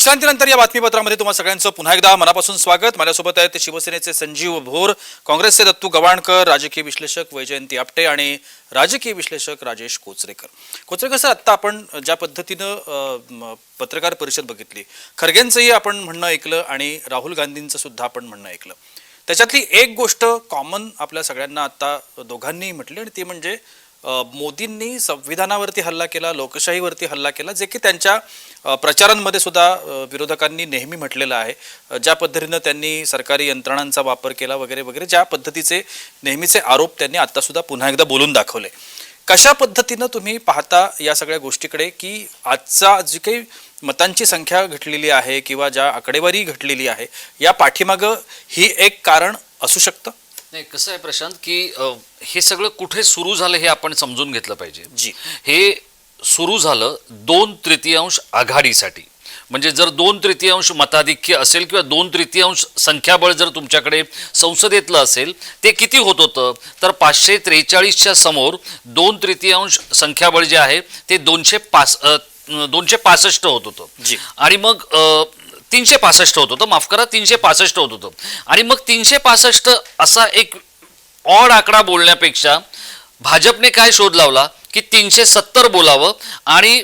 विश्रांतीनंतर या बातमीपत्रामध्ये तुम्हाला सगळ्यांचं पुन्हा एकदा मनापासून स्वागत. माझ्यासोबत आहेत शिवसेनेचे संजीव भोर काँग्रेसचे दत्तू गवाणकर राजकीय विश्लेषक वैजयंती आपटे आणि राजकीय विश्लेषक राजेश कोचरेकर. कोचरेकर सर आत्ता आपण ज्या पद्धतीनं पत्रकार परिषद बघितली खरगेंचंही आपण म्हणणं ऐकलं आणि राहुल गांधींचं सुद्धा आपण म्हणणं ऐकलं. त्याच्यातली एक गोष्ट कॉमन आपल्या सगळ्यांना आता दोघांनीही म्हटली आणि ती म्हणजे मोदींनी संविधानावरती हल्ला केला लोकशाहीवरती हल्ला केला जे की त्यांच्या प्रचारांमध्ये सुद्धा विरोधकांनी नेहमी म्हटलेलं आहे. ज्या पद्धतीनं त्यांनी सरकारी यंत्रणांचा वापर केला वगैरे वगैरे ज्या पद्धतीचे नेहमीचे आरोप त्यांनी आत्तासुद्धा पुन्हा एकदा बोलून दाखवले. कशा पद्धतीनं तुम्ही पाहता या सगळ्या गोष्टीकडे की आजचा जी काही मतांची संख्या घटलेली आहे किंवा ज्या आकडेवारी घटलेली आहे या पाठीमागं ही एक कारण असू शकतं? नाही कसं आहे प्रशांत की अ, हे सगळं कुठे सुरू झालं हे आपण समजून घेतलं पाहिजे. जी. हे सुरू झालं दोन तृतीयांश आघाडीसाठी. म्हणजे जर दोन तृतीयांश मताधिक्य असेल किंवा दोन तृतीयांश संख्याबळ जर तुमच्याकडे संसदेतलं असेल ते किती होत होतं? तर पाचशे त्रेचाळीसच्या समोर दोन तृतीयांश संख्याबळ जे आहे ते दोनशे अ, दोनशे पासष्ट होत होतं. जी. आणि मग अ, तीनशे पासष्ट होत होतं. माफ करा तीनशे पासष्ट होत होतं. आणि मग तीनशे पासष्ट असा एक ऑड आकडा बोलण्यापेक्षा भाजपने काय शोध लावला? की तीनशे सत्तर बोलावं आणि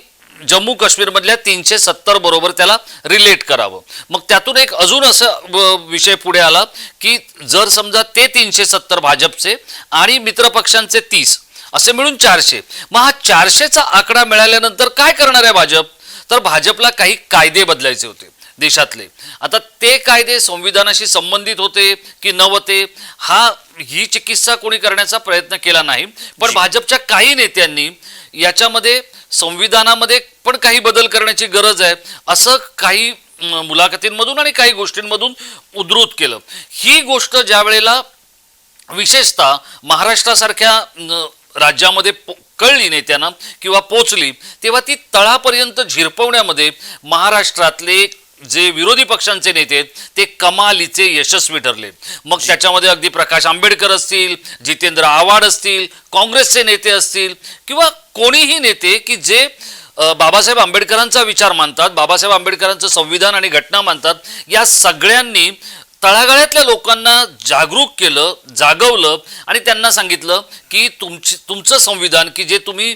जम्मू काश्मीरमधल्या तीनशे सत्तर बरोबर त्याला रिलेट करावं. मग त्यातून एक अजून असं विषय पुढे आला की जर समजा ते तीनशे सत्तर भाजपचे आणि मित्रपक्षांचे तीस असे मिळून चारशे मग हा चारशेचा आकडा मिळाल्यानंतर काय करणार आहे भाजप? तर भाजपला काही कायदे बदलायचे होते. देशातले. आता ते कायदे संविधानाशी संबंधित होते की नव्हते हा ही चिकित्सा कोणी करण्याचा प्रयत्न केला नाही. पण भाजपच्या काही नेत्यांनी याच्यामध्ये संविधानामध्ये पण काही बदल करण्याची गरज आहे असं काही मुलाखतींमधून आणि काही गोष्टींमधून उद्धृत केलं. ही गोष्ट ज्या वेळेला विशेषतः महाराष्ट्रासारख्या राज्यामध्ये पो- कळली नेत्यांना किंवा पोचली तेव्हा ती तळापर्यंत झिरपवण्यामध्ये महाराष्ट्रातले जे विरोधी पक्षांचे नेते आहेत ते कमालीचे यशस्वी ठरले. मग त्याच्यामध्ये अगदी प्रकाश आंबेडकर असतील जितेंद्र आव्हाड असतील काँग्रेसचे नेते असतील किंवा कोणीही नेते की जे बाबासाहेब आंबेडकरांचा विचार मानतात बाबासाहेब आंबेडकरांचं संविधान आणि घटना मानतात या सगळ्यांनी तळागाळ्यातल्या लोकांना जागरूक केलं जागवलं आणि त्यांना सांगितलं की तुमची तुमचं संविधान की जे तुम्ही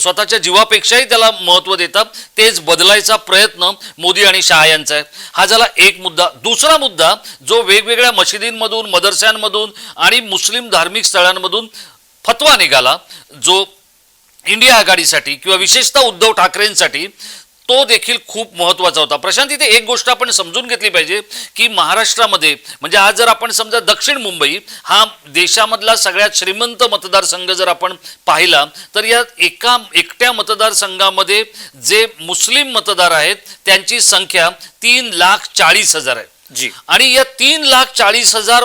स्वतःच्या जीवापेक्षाही त्याला महत्त्व देता तेच बदलायचा प्रयत्न मोदी आणि शहा यांचा आहे. हा झाला एक मुद्दा. दुसरा मुद्दा जो वेगवेगळ्या मशिदींमधून मदरस्यांमधून आणि मुस्लिम धार्मिक स्थळांमधून फतवा निघाला जो इंडिया आघाडीसाठी किंवा विशेषतः उद्धव ठाकरेंसाठी तो देखील खूप महत्त्वाचा होता. प्रशांत इथे एक गोष्ट आपण समजून घेतली पाहिजे की महाराष्ट्रामध्ये म्हणजे आज जर आपण समजा दक्षिण मुंबई हा देशामधला सगळ्यात श्रीमंत मतदारसंघ जर आपण पाहिला तर या एका एकट्या मतदारसंघामध्ये जे मुस्लिम मतदार आहेत त्यांची संख्या तीन लाख चाळीस हजार आहे. जी. आणि या तीन लाख चाळीस हजार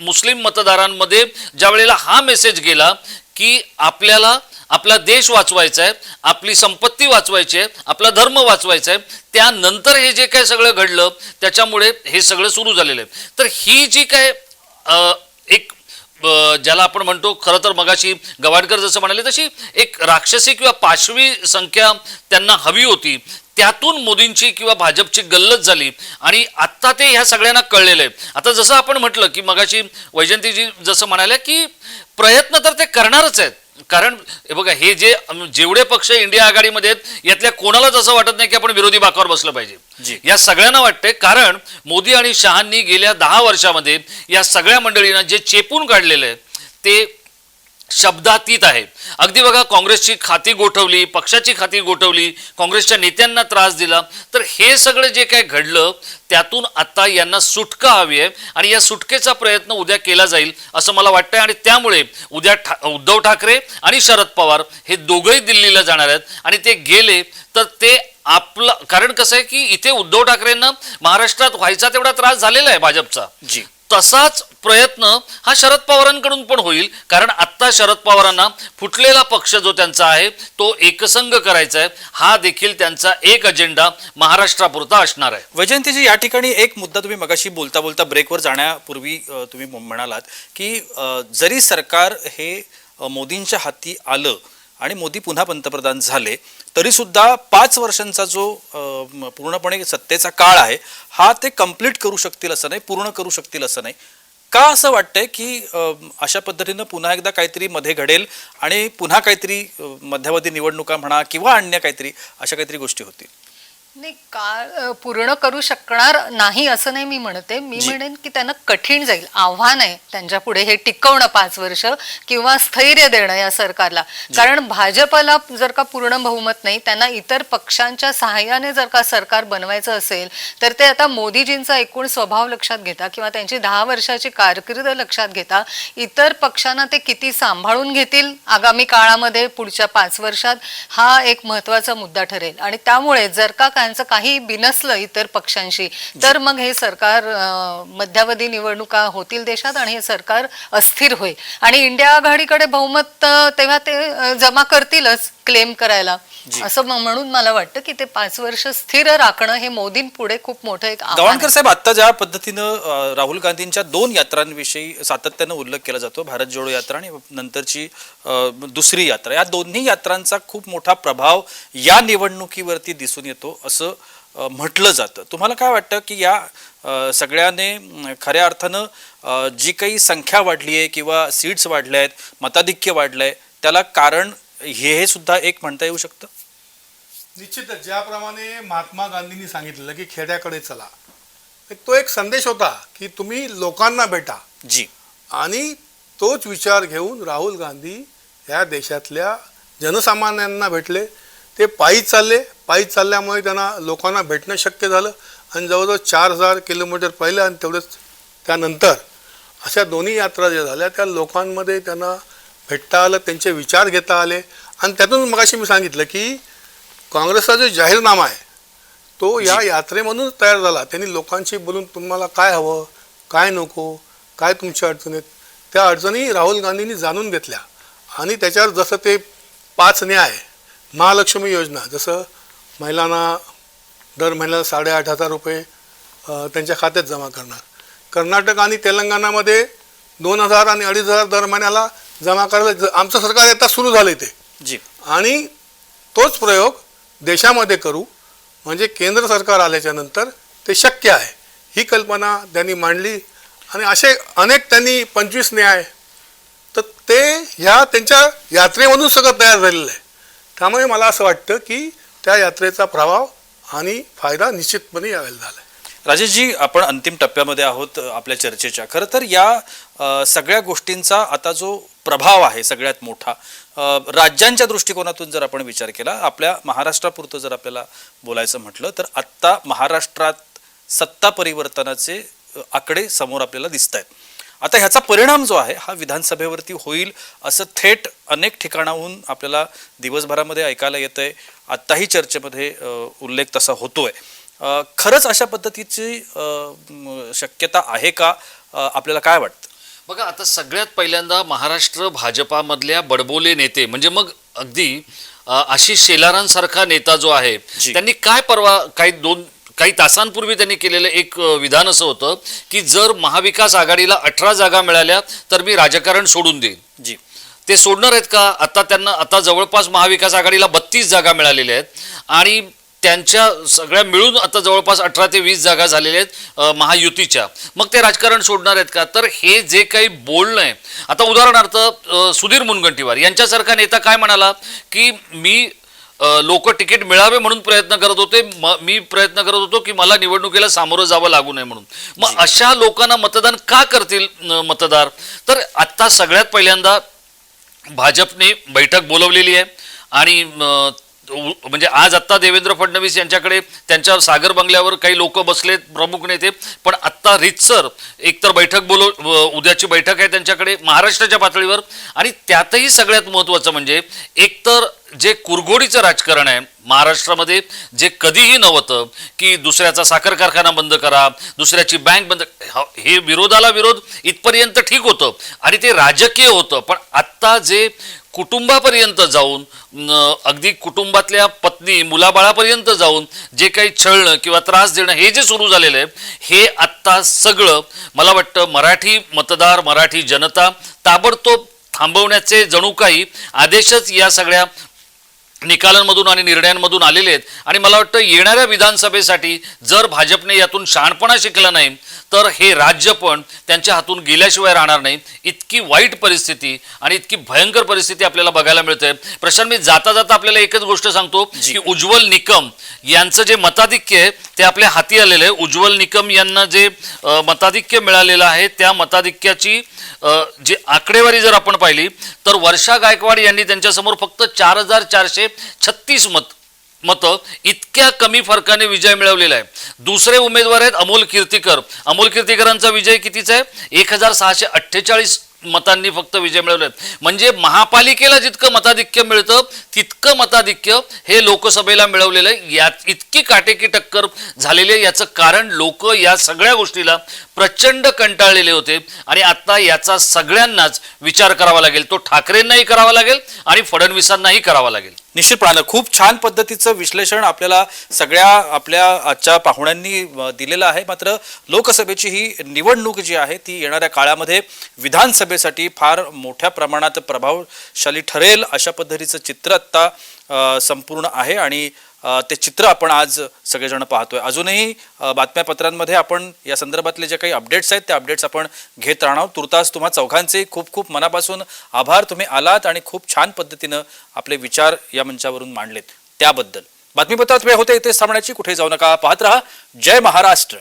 मुस्लिम मतदारांमध्ये ज्या वेळेला हा मेसेज गेला की आपल्याला आपला देश वाचवायचा आहे आपली संपत्ती वाचवायची आहे आपला धर्म वाचवायचा आहे त्यानंतर हे जे काय सगळं घडलं त्याच्यामुळे हे सगळं सुरू झालेलं आहे. तर ही जी काय एक ज्याला आपण म्हणतो खरं तर मगाशी गवाडकर जसं म्हणाले तशी एक राक्षसी किंवा पाशवी संख्या त्यांना हवी होती. त्यातून मोदींची किंवा भाजपची गल्लत झाली. आणि आत्ता ते ह्या सगळ्यांना कळलेलं आहे. आता जसं आपण म्हटलं की मगाशी वैजंतीजी जसं म्हणाल्या की प्रयत्न तर ते करणारच आहेत. कारण बघा हे जे जेवढे पक्ष इंडिया आघाडीमध्ये आहेत यातल्या कोणालाच असं वाटत नाही की आपण विरोधी बाकावर बसलं. पाहिजे या सगळ्यांना वाटते कारण मोदी आणि शहांनी गेल्या दहा वर्षामध्ये या सगळ्या मंडळींना जे चेपून काढलेलं आहे ते शब्दातीत आहे. अगदी बघा काँग्रेसची खाती गोठवली पक्षाची खाती गोठवली काँग्रेसच्या नेत्यांना त्रास दिला. तर हे सगळं जे काय घडलं त्यातून आता यांना सुटका हवी आहे आणि या सुटकेचा प्रयत्न उद्या केला जाईल असं मला वाटतंय. आणि त्यामुळे उद्या ठा उद्धव ठाकरे आणि शरद पवार हे दोघंही दिल्लीला जाणार आहेत. आणि ते गेले तर ते आपलं कारण कसं आहे की इथे उद्धव ठाकरेंना महाराष्ट्रात व्हायचा तेवढा त्रास झालेला आहे भाजपचा. जी. तसाच प्रयत्न हा शरद पवारांकडून पण होईल. कारण आत्ता शरद पवारांना फुटलेला पक्ष जो त्यांचा आहे तो एकसंघ करायचा आहे. हा देखील त्यांचा एक अजेंडा महाराष्ट्रापुरता असणार आहे. वैजयंतीजी या ठिकाणी एक मुद्दा तुम्ही मगाशी बोलता बोलता ब्रेकवर जाण्यापूर्वी तुम्ही म्हणालात की जरी सरकार हे मोदींच्या हाती आलं आणि मोदी पुन्हा पंतप्रधान झाले तरीसुद्धा पाच वर्षांचा जो पूर्णपणे सत्तेचा काळ आहे हा ते कंप्लीट करू शकतील असं नाही पूर्ण करू शकतील असं नाही. का असं वाटतंय की अशा पद्धतीनं पुन्हा एकदा काहीतरी मध्ये घडेल आणि पुन्हा काहीतरी मध्यावधी निवडणुका म्हणा किंवा अन्य काहीतरी अशा काहीतरी गोष्टी होतील? नाही काळ पूर्ण करू शकणार नाही असं नाही मी म्हणते मी. म्हणेन की त्यांना कठीण जाईल आव्हान आहे त्यांच्या पुढे हे टिकवणं पाच वर्ष किंवा स्थैर्य देणं या सरकारला कारण भाजपला जर का पूर्ण बहुमत नाही त्यांना इतर पक्षांच्या सहाय्याने जर का सरकार बनवायचं असेल तर ते आता मोदीजींचा एकूण स्वभाव लक्षात घेता किंवा त्यांची दहा वर्षाची कारकीर्द लक्षात घेता इतर पक्षांना ते किती सांभाळून घेतील आगामी काळामध्ये पुढच्या पाच वर्षात हा एक महत्त्वाचा मुद्दा ठरेल आणि त्यामुळे जर का त्यांचं काही बिनसलं इतर पक्षांशी. तर मग हे सरकार मध्यावधी निवडणुका होतील देशात आणि हे सरकार अस्थिर होईल. आणि इंडिया आघाडीकडे बहुमत तेव्हा ते जमा करतीलच. क्लेम करायला. असं म्हणून मला वाटतं की ते पाच वर्ष स्थिर राखणं हे मोदींपुढे खूप मोठं एक गवाणकर. साहेब आता ज्या पद्धतीनं राहुल गांधींच्या दोन यात्रांविषयी सातत्यानं उल्लेख केला जातो भारत जोडो यात्रा आणि नंतरची दुसरी यात्रा या दोन्ही यात्रांचा खूप मोठा प्रभाव या निवडणुकीवरती दिसून येतो असं म्हटलं जातं तुम्हाला काय वाटतं की या सगळ्याने खऱ्या अर्थानं जी काही संख्या वाढली आहे किंवा सीट्स वाढल्या आहेत मताधिक्य वाढलंय त्याला कारण हे हे सुद्धा एक म्हणता येऊ शकतं? निश्चितच ज्याप्रमाणे महात्मा गांधींनी सांगितलेलं की खेड्याकडे चला. तो एक संदेश होता की तुम्ही लोकांना भेटा. जी. आणि तोच विचार घेऊन राहुल गांधी या देशातल्या जनसामान्यांना भेटले. ते पायी चालले. पायी चालल्यामुळे त्यांना लोकांना भेटणं शक्य झालं. आणि जवळजवळ चार हजार किलोमीटर पहिलं आणि तेवढंच त्यानंतर अशा दोन्ही यात्रा ज्या झाल्या त्या लोकांमध्ये त्यांना भेटता आलं त्यांचे विचार घेता आले. आणि त्यातून मगाशी मी सांगितलं की काँग्रेसचा जो जाहीरनामा आहे तो या यात्रेमधूनच तयार झाला. त्यांनी लोकांशी बोलून तुम्हाला काय हवं काय नको काय तुमच्या अडचणी आहेत त्या अडचणी राहुल गांधींनी जाणून घेतल्या. आणि त्याच्यावर जसं ते पाच न्याय महालक्ष्मी योजना जसं महिलांना दर महिन्याला साडेआठ हजार रुपये त्यांच्या खात्यात जमा करणार. कर्नाटक आणि तेलंगणामध्ये दोन हजार आणि अडीच हजार दर महिन्याला जमा करायला आमचं सरकार आता सुरू झालं ते जी. आणि तोच प्रयोग देशामध्ये करू म्हणजे केंद्र सरकार आल्याच्यानंतर ते शक्य आहे. ही कल्पना त्यांनी मांडली आणि असे अनेक त्यांनी पंचवीस न्याय तर ते ह्या त्यांच्या यात्रेमधून सगळं तयार झालेलं आहे. त्यामुळे मला असं वाटतं की त्या यात्रेचा प्रभाव आणि फायदा निश्चितपणे यावेळेला झाला आहे. राजेशजी आपण अंतिम टप्प्यामध्ये आहोत आपल्या चर्चेच्या. खरं तर या सगळ्या गोष्टींचा आता जो प्रभाव आहे सगळ्यात मोठा राज्यांच्या दृष्टिकोनातून जर आपण विचार केला आपल्या महाराष्ट्रापुरतं जर आपल्याला बोलायचं म्हटलं तर आत्ता महाराष्ट्रात सत्ता परिवर्तनाचे आकडे समोर आपल्याला दिसत आहेत आता ह्याचा परिणाम जो आहे हा विधानसभेवरती होईल असं थेट अनेक ठिकाणाहून आपल्याला दिवसभरामध्ये ऐकायला येत आहे आत्ताही चर्चेमध्ये उल्लेख तसा होतोय. आहे खरंच अशा पद्धतीची शक्यता आहे का? आपल्याला काय वाटतं? बघा आता सगळ्यात पहिल्यांदा महाराष्ट्र भाजपामधल्या बडबोले नेते म्हणजे मग अगदी आशिष शेलारांसारखा नेता जो आहे. त्यांनी काय परवा काही दोन काही तासांपूर्वी त्यांनी केलेलं एक विधान असं होतं की जर महाविकास आघाडीला अठरा जागा मिळाल्या तर मी राजकारण सोडून देईन. जी. ते सोडणार आहेत का? आता त्यांना आता जवळपास महाविकास आघाडीला बत्तीस जागा मिळालेल्या आहेत. आणि त्यांच्या सगळ्या मिळून आता जवळपास अठरा ते वीस जागा झालेल्या आहेत महायुतीच्या. मग ते राजकारण सोडणार आहेत का? तर हे जे काही बोलणं आहे आता उदाहरणार्थ सुधीर मुनगंटीवार यांच्यासारखा नेता काय म्हणाला? की मी लोक तिकीट मिळावे म्हणून प्रयत्न करत होते म- मी प्रयत्न करत होतो की मला निवडणुकीला सामोरं जावं लागू नये म्हणून. मग अशा लोकांना मतदान का करतील मतदार? तर आत्ता सगळ्यात पहिल्यांदा भाजपने बैठक बोलवलेली आहे आणि म्हणजे आज आत्ता देवेंद्र फडणवीस यांच्याकडे त्यांच्या सागर बंगल्यावर काही लोक बसलेत प्रमुख नेते. पण आत्ता रितसर एकतर बैठक बोलव उद्याची बैठक आहे त्यांच्याकडे महाराष्ट्राच्या पातळीवर. आणि त्यातही सगळ्यात महत्त्वाचं म्हणजे एकतर जे कुरघोडीचं राजकारण आहे महाराष्ट्रामध्ये जे कधीही नव्हतं की दुसऱ्याचा साखर कारखाना बंद करा दुसऱ्याची बँक बंद हे विरोधाला विरोध इथपर्यंत ठीक होतं. आणि ते राजकीय होतं. पण आत्ता जे कुटुंबापर्यंत जाऊन अगदी कुटुंबातल्या पत्नी मुलाबाळापर्यंत जाऊन जे काही छळणं किंवा त्रास देणं हे जे सुरू झालेलं आहे हे आत्ता सगळं मला वाटतं मराठी मतदार मराठी जनता ताबडतोब थांबवण्याचे जणू काही आदेशच या सगळ्या निकालांमधून आणि निर्णयांमधून आलेले आहेत. आणि मला वाटतं येणाऱ्या विधानसभेसाठी जर भाजपने यातून शहाणपणा शिकला नाही तर हे राज्य पण त्यांच्या हातून गेल्याशिवाय राहणार नाही. इतकी वाईट परिस्थिती आणि इतकी भयंकर परिस्थिती आपल्याला बघायला मिळते. प्रशांत मी जाता जाता आपल्याला एकच गोष्ट सांगतो की उज्ज्वल निकम यांचं जे मताधिक्य आहे ते आपल्या हाती आलेलं आहे. उज्ज्वल निकम यांना जे मताधिक्य मिळालेलं आहे त्या मताधिक्याची जी आकडेवारी जर आपण पाहिली तर वर्षा गायकवाड यांनी त्यांच्यासमोर फक्त चार हजार चारशे छत्तीस मत मतं इतक्या कमी फरकाने विजय मिळवलेला आहे. दुसरे उमेदवार आहेत अमोल कीर्तीकर. अमोल कीर्तीकरांचा विजय कितीचा आहे? एक हजार सहाशे अठ्ठेचाळीस मतांनी फक्त विजय मिळवले म्हणजे महापालिकेला जितकं मताधिक्य मिळतं तितकं मताधिक्य हे लोकसभेला मिळवलेलं आहे. यात इतकी काटेकी टक्कर झालेली आहे. याचं कारण लोक या सगळ्या गोष्टीला प्रचंड कंटाळलेले होते. आणि आता याचा सगळ्यांनाच विचार करावा लागेल. तो ठाकरेंनाही करावा लागेल आणि फडणवीसांनाही करावा लागेल. निश्चितपणानं खूप छान पद्धतीचं विश्लेषण आपल्याला सगळ्या आपल्या आजच्या पाहुण्यांनी दिलेलं आहे. मात्र लोकसभेची ही निवडणूक जी आहे ती येणाऱ्या काळामध्ये विधानसभेसाठी फार मोठ्या प्रमाणात प्रभावशाली ठरेल अशा पद्धतीचं चित्र आत्ता संपूर्ण आहे आणि ते चित्र आपण आज सगळेजण पाहतोय. अजूनही बातम्यापत्रांमध्ये आपण या संदर्भातले जे काही अपडेट्स आहेत ते अपडेट्स आपण घेत राहणार. आहोत. तुर्तास तुम्हा चौघांचे खूप खूप मनापासून आभार. तुम्ही आलात आणि खूप छान पद्धतीनं आपले विचार या मंचावरून मांडलेत. त्याबद्दल. बातमीपत्रात वेळ होते इथे थांबण्याची. कुठे जाऊ नका. पाहत राहा. जय महाराष्ट्र.